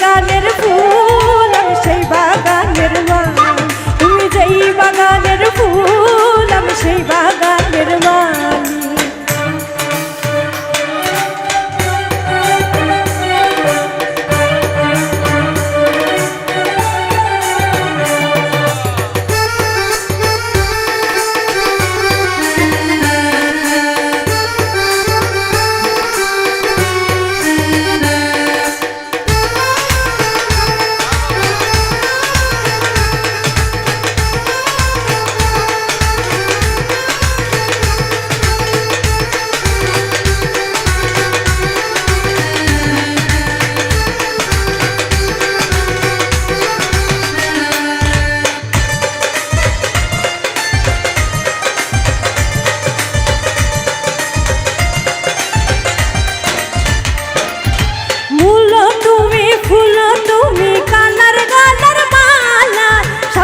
বাগানের ফুল আমি সেই বাগানের মা। তুমি যেই বাগানের ফুল আমি সেই বাগান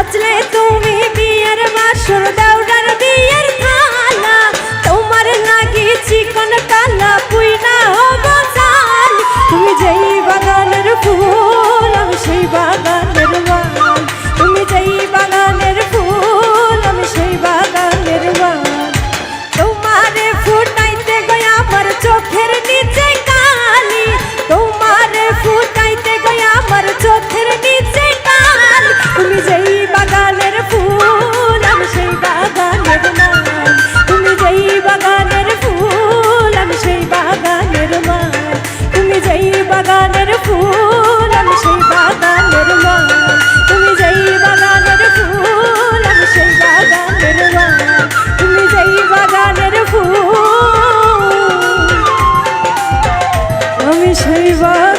নাচলে তুমি বিয়ের মাসুর দাউডার বিয়ের Jesus.